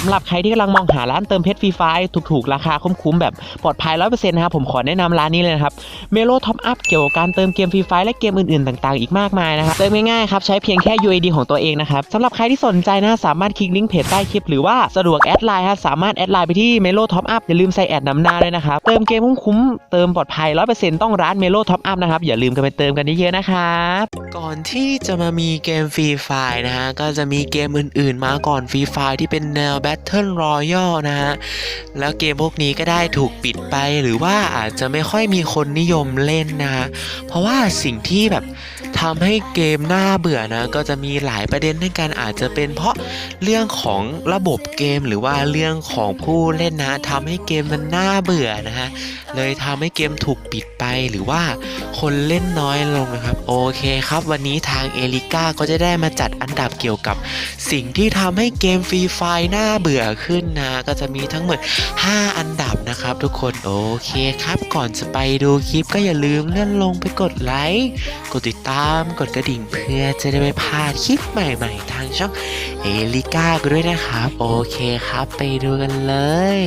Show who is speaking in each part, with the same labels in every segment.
Speaker 1: สำหรับใครที่กำลังมองหาร้านเติมเพชรฟรีไฟถูกๆ ราคาคุ้มๆ แบบปลอดภัย 100%นะครับผมขอแนะนำร้านนี้เลยนะครับเมโลท็อปอัพเกี่ยวกับการเติมเกมฟรีไฟและเกมอื่นๆ ต่างๆ อีกมากมายนะครับเติมง่ายๆครับใช้เพียงแค่ UID ของตัวเองนะครับสำหรับใครที่สนใจนะสามารถคลิกลิงก์เพจใต้คลิปหรือว่าสะดวกแอดไลน์ฮะสามารถแอดไลน์ไปที่เมโลท็อปอัพอย่าลืมใส่แอดนำหน้าด้วยนะครับเติมเกมคุ้มๆเติมปลอดภัย 100%ต้องร้านเมโลท็อปอัพนะครับอย่าลืมกันไปเติมกันเยอะๆนะครับก่อนที่จะมามีเกมฟรีไฟนะฮะก็จะมีเกมอื่น ๆ มาก่อนฟรีไฟที่เป็นแนว Battle Royale นะฮะ แล้วเกมพวกนี้ก็ได้ถูกปิดไปหรือว่าอาจจะไม่ค่อยมีคนนิยมเล่นนะฮะ เพราะว่าสิ่งที่แบบทำให้เกมน่าเบื่อนะ ก็จะมีหลายประเด็นด้วยกันอาจจะเป็นเพราะเรื่องของระบบเกมหรือว่าเรื่องของผู้เล่นนะทำให้เกมมันน่าเบื่อนะฮะ เลยทำให้เกมถูกปิดไปหรือว่าคนเล่นน้อยลงนะครับ โอเคครับ วันนี้ทางเอลิก้าก็จะได้มาจัดอันดับเกี่ยวกับ สิ่งที่ทำให้เกมฟรีไฟน่าเบื่อขึ้นนะ ก็จะมีทั้งหมด 5 อันดับนะครับ ทุกคนโอเคครับ ก่อนจะไปดูคลิปก็อย่าลืมเลื่อนลงไปกดไลค์กดติดตามกดกระดิ่งเพื่อจะได้ไม่พลาดคลิปใหม่ๆ ทางช่องเอลิก้าด้วยนะครับ โอเคครับ ไปดูกันเลย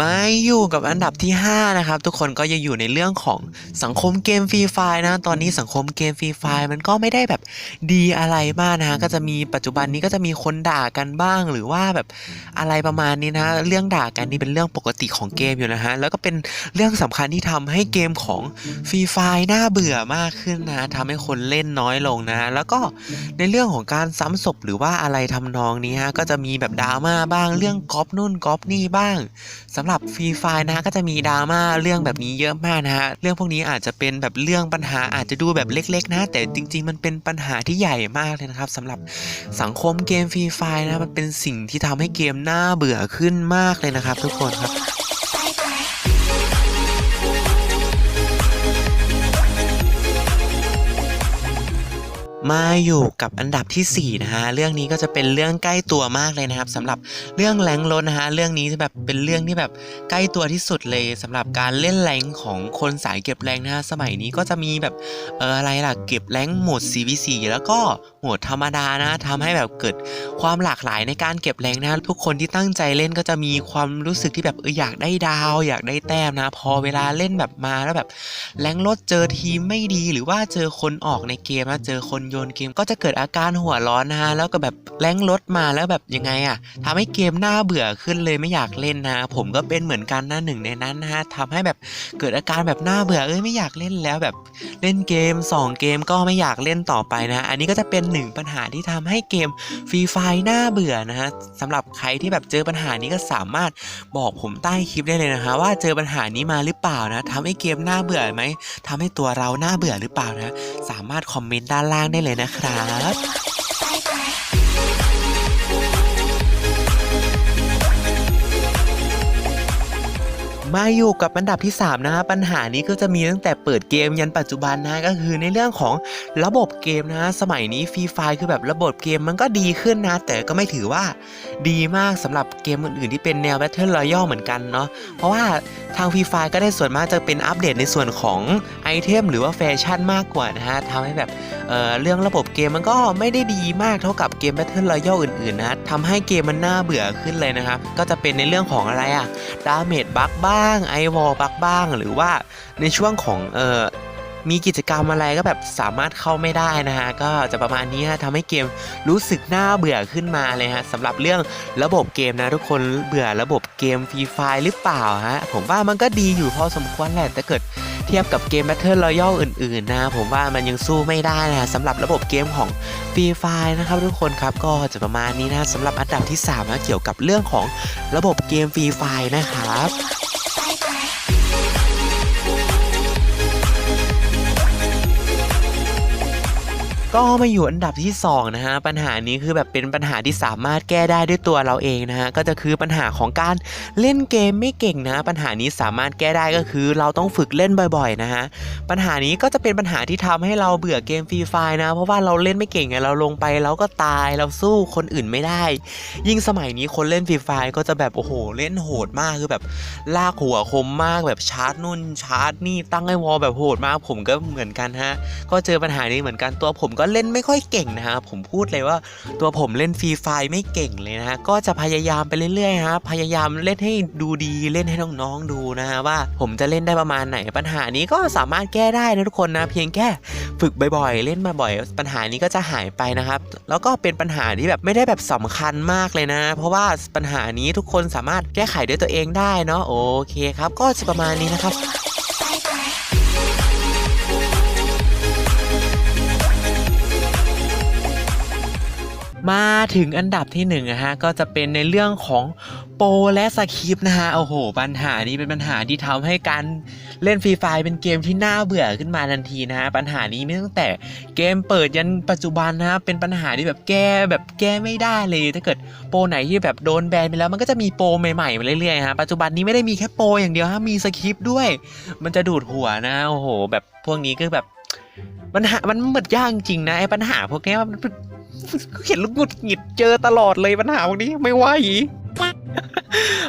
Speaker 1: มาอยู่กับอันดับที่ 5 นะครับ ทุกคนก็ยังอยู่ในเรื่องของสังคมเกมฟรีไฟนะ ตอนนี้สังคมเกมฟรีไฟมันก็ไม่ได้แบบดีอะไรมากนะก็จะมีปัจจุบันนี้ก็จะมีคนด่ากันบ้าง หรือว่าแบบอะไรประมาณนี้นะเรื่องด่ากันนี่เป็นเรื่องปกติของเกมอยู่นะฮะแล้วก็เป็นเรื่องสำคัญที่ทำให้เกมของฟรีไฟน่าเบื่อมากขึ้นนะทำให้คนเล่นน้อยลงนะ แล้วก็ในเรื่องของการซ้ำศพหรือว่าอะไรทำนองนี้ฮะก็จะมีแบบดราม่าบ้างเรื่องก๊อปนู่นก๊อปนี่บ้างสำหรับฟรีไฟนะฮะก็จะมีดราม่าเรื่องแบบนี้เยอะมากนะฮะเรื่องพวกนี้อาจจะเป็นแบบเรื่องปัญหาอาจจะดูแบบเล็ก ๆ นะ แต่จริง ๆ มันเป็นปัญหาที่ใหญ่มากเลยนะครับสำหรับสังคมเกมฟรีไฟนะมันเป็นสิ่งที่ทำให้เกมน่าเบื่อขึ้นมากเลยนะครับ ทุกคนครับ มาอยู่กับอันดับทีสี่ 4 นะฮะ เรื่องนี้ก็จะเป็นเรื่องใกล้ตัวมากเลยนะครับสำหรับเรื่องแรงรถนะฮะ เรื่องนี้จะแบบเป็นเรื่องที่แบบใกล้ตัวที่สุดเลยสำหรับการเล่นแรงของคนสายเก็บแรงนะฮะ สมัยนี้ก็จะมีแบบเอออะไรล่ะ เก็บแรงโหมด CVC แล้วก็ หมดธรรมดานะทำให้แบบเกิดความหลากหลายในการเก็บแรงนะ ทุกคนที่ตั้งใจเล่นก็จะมีความรู้สึกที่แบบเอออยากได้ดาว อยากได้แต้มนะ พอเวลาเล่นแบบมาแล้วแบบแรงรถเจอทีมไม่ดีหรือว่าเจอคนออกในเกมนะเจอคนโยนเกมก็จะเกิดอาการหัวร้อนนะฮะแล้วก็แบบแรงรถมาแล้วแบบยังไงอะทำให้เกมน่าเบื่อขึ้นเลยไม่อยากเล่นนะ ผมก็เป็นเหมือนกันนะหนึ่งในนั้นนะฮะทำให้แบบเกิดอาการแบบน่าเบื่อเอ้ยไม่อยากเล่นแล้วแบบเล่นเกม 2 เกมก็ไม่อยากเล่นต่อไปนะ อันนี้ก็จะเป็นหนึ่งปัญหาที่ทำให้เกมฟรีไฟน่าเบื่อนะฮะสำหรับใครที่แบบเจอปัญหานี้ก็สามารถบอกผมใต้คลิปได้เลยนะคะว่าเจอปัญหานี้มาหรือเปล่านะทำให้เกมน่าเบื่อไหมทำให้ตัวเราน่าเบื่อหรือเปล่านะ สามารถคอมเมนต์ด้านล่างได้เลยนะครับ มาอยู่กับอันดับที่ 3 นะฮะปัญหานี้ก็จะมีตั้งแต่เปิดเกมยันปัจจุบันนะก็คือในเรื่องของระบบเกมนะสมัยนี้ฟรีไฟคือแบบระบบเกมมันก็ดีขึ้นนะ แต่ก็ไม่ถือว่าดีมากสำหรับเกมอื่นๆที่เป็นแนว Battle Royale เหมือนกันเนาะเพราะว่าทางฟรีไฟก็ได้ส่วนมากจะเป็นอัปเดตในส่วนของไอเทมหรือว่าแฟชั่นมากกว่านะฮะทำให้แบบเอ่อเรื่องระบบเกมมันก็ไม่ได้ดีมากเท่ากับเกม Battle Royale อื่นๆนะทำให้เกมมันน่าเบื่อขึ้นเลยนะครับก็จะเป็นในเรื่องของอะไรอะดาเมจบักบ้างาง ไอวอลบักบ้าง หรือว่าในช่วงของเอ่อมีกิจกรรมอะไรก็แบบสามารถเข้าไม่ได้นะฮะ ก็จะประมาณนี้ฮะทำให้เกมรู้สึกน่าเบื่อขึ้นมาเลยฮะสำหรับเรื่องระบบเกมนะทุกคนเบื่อระบบเกมฟรีไฟหรือเปล่าฮะ ผมว่ามันก็ดีอยู่พอสมควรแหละแต่เกิดเทียบกับเกม Battle Royale อื่นๆนะผมว่ามันยังสู้ไม่ได้นะสำหรับระบบเกมของฟรีไฟนะครับทุกคนครับก็จะประมาณนี้นะสำหรับอันดับที่สามนะเกี่ยวกับเรื่องของระบบเกมฟรีไฟนะครับ ก็มาอยู่อันดับที่สองนะฮะ ปัญหานี้คือแบบเป็นปัญหาที่สามารถแก้ได้ด้วยตัวเราเองนะฮะ ก็จะคือปัญหาของการเล่นเกมไม่เก่งนะ ปัญหานี้สามารถแก้ได้ก็คือ เราต้องฝึกเล่นบ่อยๆนะฮะ ปัญหานี้ก็จะเป็นปัญหาที่ทำให้เราเบื่อเกมฟรีไฟนะ เพราะว่าเราเล่นไม่เก่งไงเราลงไปเราก็ตายเราสู้คนอื่นไม่ได้ ยิ่งสมัยนี้คนเล่นฟรีไฟก็จะแบบโอ้โหเล่นโหดมากคือแบบลากหัวคมมากแบบชาร์จนู่นชาร์จนี่ตั้งไอ้วอลแบบโหดมากผมก็เหมือนกันฮะก็เจอปัญหานี้เหมือนกันตัวผมก็ก็เล่นไม่ค่อยเก่งนะฮะผมพูดเลยว่า ตัวผมเล่นฟรีไฟไม่เก่งเลยนะฮะก็จะพยายามไปเรื่อยๆฮะพยายามเล่นให้ดูดีเล่นให้น้องๆดูนะฮะว่า ผมจะเล่นได้ประมาณไหนปัญหานี้ก็สามารถแก้ได้นะทุกคนนะ เพียงแค่ฝึกบ่อยๆ เล่นมาบ่อย ปัญหานี้ก็จะหายไปนะครับ แล้วก็เป็นปัญหาที่แบบไม่ได้แบบสำคัญมากเลยนะ เพราะว่าปัญหานี้ทุกคนสามารถแก้ไขด้วยตัวเองได้เนาะโอเคครับ ก็จะประมาณนี้นะครับ มาถึงอันดับที่หนึ่งนะฮะก็จะเป็นในเรื่องของโปรและสคริปต์นะฮะโอ้โห ปัญหานี้เป็นปัญหาที่ทำให้การเล่นฟรีไฟเป็นเกมที่น่าเบื่อขึ้นมาทันทีนะฮะปัญหานี้ไมีตั้งแต่เกมเปิดยันปัจจุบันนะฮะเป็นปัญหาที่แบบแก้แบบแก้ไม่ได้เลย ถ้าเกิดโปรไหนที่แบบโดนแบนไปแล้วมันก็จะมีโปรใหม่ๆมาเรื่อยๆฮะปัจจุบันนี้ไม่ได้มีแค่โปรอย่างเดียวฮะมีสคริปต์ด้วย มันจะดูดหัวนะโอ้โห แบบพวกนี้ก็แบบปัญหามันเหมือนยากจริงนะไอ้ปัญหาพวกนี้มัน เห็นลูกหงุดหงิดเจอตลอดเลยปัญหาพวกนี้ไม่ไหว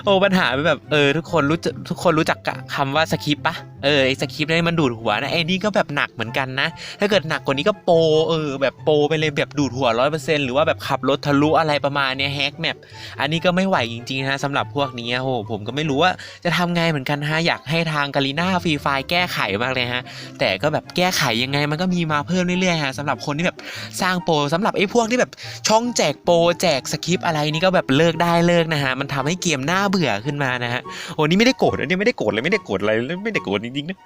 Speaker 1: โอ้ปัญหาเป็นแบบเออทุกคนรู้จักทุกคนรู้จักกะคำว่าสคริปปะเออไอสคริปนี่มันดูดหัวนะไอ้นี่ก็แบบหนักเหมือนกันนะ ถ้าเกิดหนักกว่านี้ก็โปรเออแบบโปรไปเลยแบบดูดหัวร้อยเปอร์เซ็นต์หรือว่าแบบขับรถทะลุอะไรประมาณเนี้ยแฮกแมปอันนี้ก็ไม่ไหวจริงๆนะสำหรับพวกนี้โอ้โหผมก็ไม่รู้ว่าจะทำไงเหมือนกันฮะอยากให้ทางกาลีน่าฟรีไฟแก้ไขมากเลยฮะแต่ก็แบบแก้ไขยังไงมันก็มีมาเพิ่มเรื่อยๆฮะสำหรับคนที่แบบสร้างโปรสำหรับไอ้พวกที่แบบช่องแจกโปรแจกสคริปอะไรนี่ก็แบบเลิกได้เลิกนะฮะมันทำให้เกมน่าเบื่อขึ้นมานะฮะโอ้นี่ไม่ได้โกรธอันนี้ไม่ได้โกรธเลยไม่ได้โกรธอะไรไม่ได้โกรธจริงๆนะ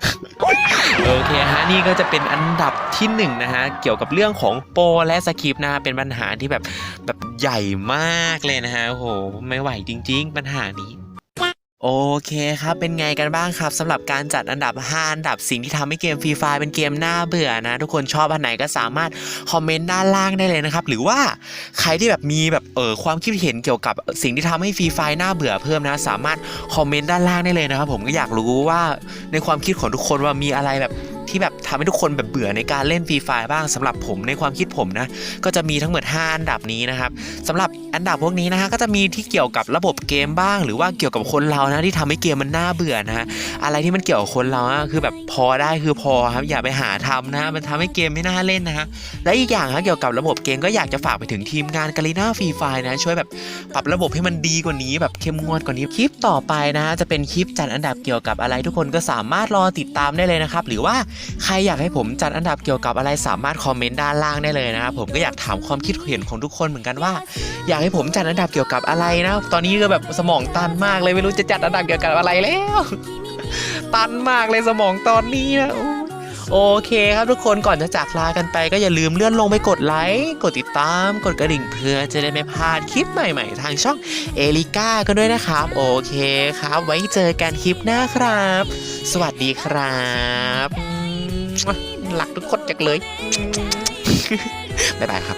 Speaker 1: โอเคฮะนี่ก็จะเป็นอันดับที่หนึ่งนะฮะเกี่ยวกับเรื่องของโปรและสคริปต์นะฮะเป็นปัญหาที่แบบแบบใหญ่มากเลยนะฮะโอ้โหไม่ไหวจริง ๆ ปัญหานี้ โอเคครับ เป็นไงกันบ้างครับสำหรับการจัดอันดับ 5 อันดับสิ่งที่ทำให้เกมฟรีไฟเป็นเกมน่าเบื่อนะ ทุกคนชอบอันไหนก็สามารถคอมเมนต์ด้านล่างได้เลยนะครับ หรือว่าใครที่แบบมีแบบเออความคิดเห็นเกี่ยวกับสิ่งที่ทำให้ฟรีไฟน่าเบื่อเพิ่มนะ สามารถคอมเมนต์ด้านล่างได้เลยนะครับ ผมก็อยากรู้ว่าในความคิดของทุกคนว่ามีอะไรแบบ ที่แบบทำให้ทุกคนแบบเบื่อในการเล่นฟรีไฟบ้างสำหรับผมในความคิดผมนะ ก็จะมีทั้งหมด 5 อันดับนี้นะครับสำหรับอันดับพวกนี้นะฮะก็จะมีที่เกี่ยวกับระบบเกมบ้าง หรือว่าเกี่ยวกับคนเรานะที่ทำให้เกมมันน่าเบื่อนะฮะอะไรที่มันเกี่ยวกับคนเราอะคือแบบพอได้คือพอครับอย่าไปหาทำนะ มันทำให้เกมไม่น่าเล่นนะฮะและอีกอย่างฮะเกี่ยวกับระบบเกมก็อยากจะฝากไปถึงทีมงานกาลีนาฟรีไฟนะช่วยแบบปรับระบบให้มันดีกว่านี้แบบเข้มงวดกว่านี้คลิปต่อไปนะฮะจะเป็นคลิปจัดอันดับเกี่ยวกับอะไรทุกคนก็สามารถรอติดตามได้เลยนะครับหรือว่าใครอยากให้ผมจัดอันดับเกี่ยวกับอะไรสามารถคอมเมนต์ด้านล่างได้เลยนะครับผมก็อยากถามความคิดเห็นของทุกคนเหมือนกันว่า อยากให้ผมจัดอันดับเกี่ยวกับอะไรนะ ตอนนี้ก็แบบสมองตันมากเลยไม่รู้จะจัดอันดับเกี่ยวกับอะไรแล้ว ตันมากเลยสมองตอนนี้นะโอเคครับทุกคนก่อนจะจากลากันไปก็อย่าลืมเลื่อนลงไปกดไลค์กดติดตาม กดกระดิ่งเพื่อจะได้ไม่พลาดคลิปใหม่ๆ ทางช่องเอลิก้ากันด้วยนะครับ โอเคครับ ไว้เจอกันคลิปหน้าครับ สวัสดีครับ หลักทุกคนจักเลย บ๊ายบายครับ